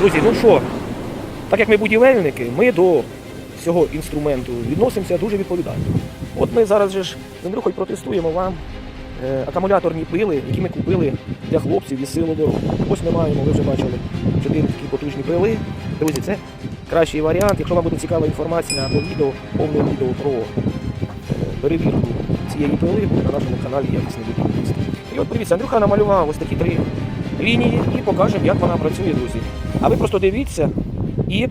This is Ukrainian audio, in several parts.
Друзі, ну що, так як ми будівельники, ми до цього інструменту відносимося дуже відповідально. От ми зараз же ж Андрюхою протестуємо вам е, акумуляторні пили, які ми купили для хлопців із сил оборони. Ось ми маємо, ви вже бачили, чотири такі потужні пили. Друзі, це кращий варіант. Якщо вам буде цікава інформація або відео, повне відео про е, перевірку цієї пили буде на нашому каналі Якісне будівництво. І от дивіться, Андрюха намалював ось такі три лінії і покажемо, як вона працює, друзі. А ви просто дивіться і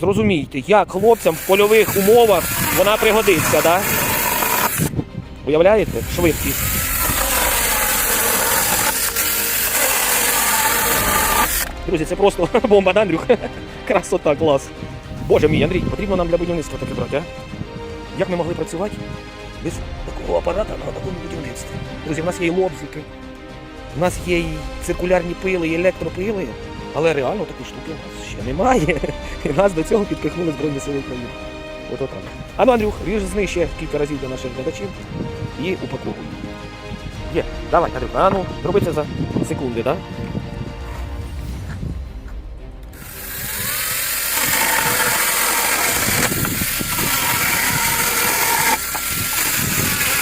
зрозумійте, як хлопцям в польових умовах вона пригодиться, да? Уявляєте? Швидкість. Друзі, це просто бомба, да, Андрюх? Красота, клас. Боже мій, Андрій, потрібно нам для будівництва таке брати, а? Як ми могли працювати без такого апарата на такому будівництві? Друзі, в нас є лобзики, у нас є і циркулярні пили, і електропили, але реально такої штуки у нас ще немає. І нас до цього підпихнули Збройні Сили України. От отак. А ну, Андрюх, ріжни ще кілька разів для наших глядачів і упаковуй. Є, давай, Андрюх, а ну, зроби це за секунди, так? Да?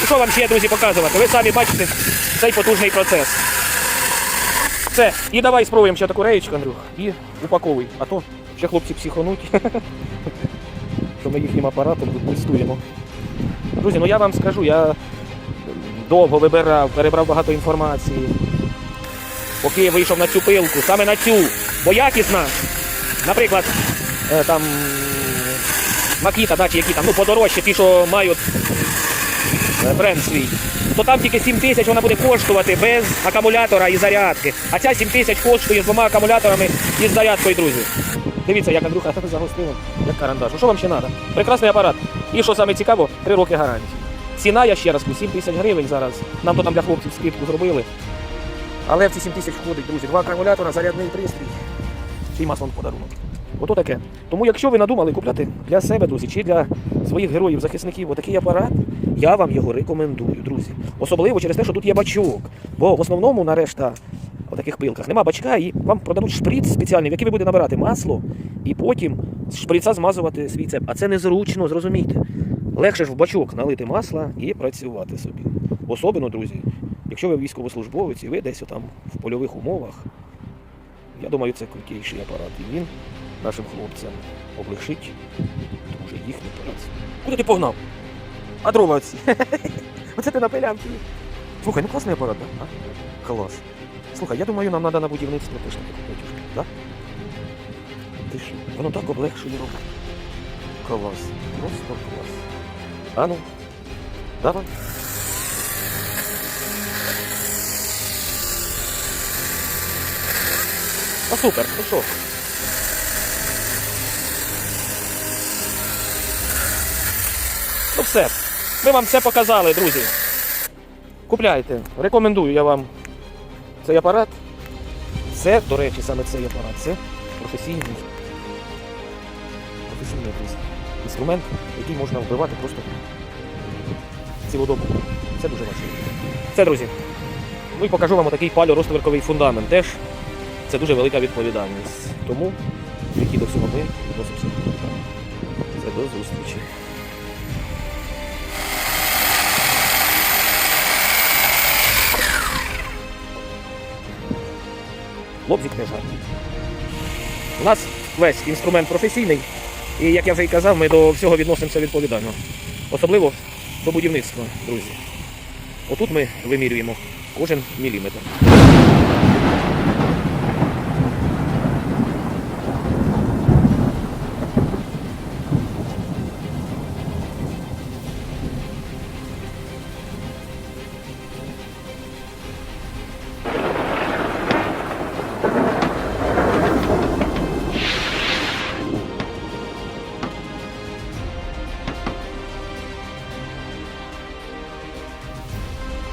Що вам ще, друзі, показувати? Ви самі бачите цей потужний процес. Все, і давай спробуємо ще таку реєчку, Андрюх, і упаковуй. А то ще хлопці психонуть, що ми їхнім апаратом тут тестуємо. Друзі, ну я вам скажу, я довго вибирав, перебрав багато інформації. Поки я вийшов на цю пилку, саме на цю, бо якісна, наприклад, е, там Макіта, да, чи які там, ну подорожчі, ті, що мають е, бренд свій, то там тільки 7 тисяч вона буде коштувати без акумулятора і зарядки. А ця 7 тисяч коштує з двома акумуляторами і з зарядкою, друзі. Дивіться, як Андрюха загостив, як карандаш. Ну, Що вам ще треба? Прекрасний апарат. І що саме цікаво, 3 роки гарантії. Ціна, я ще раз кажу, 7 тисяч гривень зараз. Нам то там для хлопців скидку зробили. Але в ці 7 тисяч входить, друзі, два акумулятора, зарядний пристрій. Ще й маслом подарунок. Ото таке. Тому якщо ви надумали купляти для себе, друзі, чи для своїх героїв, захисників отакий апарат, я вам його рекомендую, друзі. Особливо через те, що тут є бачок. Бо в основному на решта таких пилках нема бачка, і вам продадуть шприц спеціальний, в який ви будете набирати масло, і потім з шприца змазувати свій цеп. А це незручно, зрозумійте. Легше ж в бачок налити масла і працювати собі. Особливо, друзі, якщо ви військовослужбовець і ви десь там в польових умовах, я думаю, це крутіший апарат. І він нашим хлопцям облегшить. Куди ти погнав? А дрова оці. Оце ти напиляв. чи ні? Слухай, ну класний апарат, так? А? Клас. Слухай, я думаю, нам треба на будівництво теж таке купити, так? Ти що? Воно так облегшує роботу. Клас. Просто клас. А ну, давай. А супер, ну що? Все. Ми вам все показали, друзі. Купляйте. Рекомендую я вам цей апарат. Це, до речі, саме цей апарат. Це професійний, професійний інструмент, який можна вбивати просто цілодобово. Це дуже важливо. Це, друзі. Ну і покажу вам такий палю-розтверковий фундамент. Теж це дуже велика відповідальність. Тому, які до всього ми відносимося. До зустрічі. Лобзик не жарт. У нас весь інструмент професійний, і як я вже і казав, ми до всього відносимося відповідально. Особливо до будівництва, друзі. Отут ми вимірюємо кожен міліметр.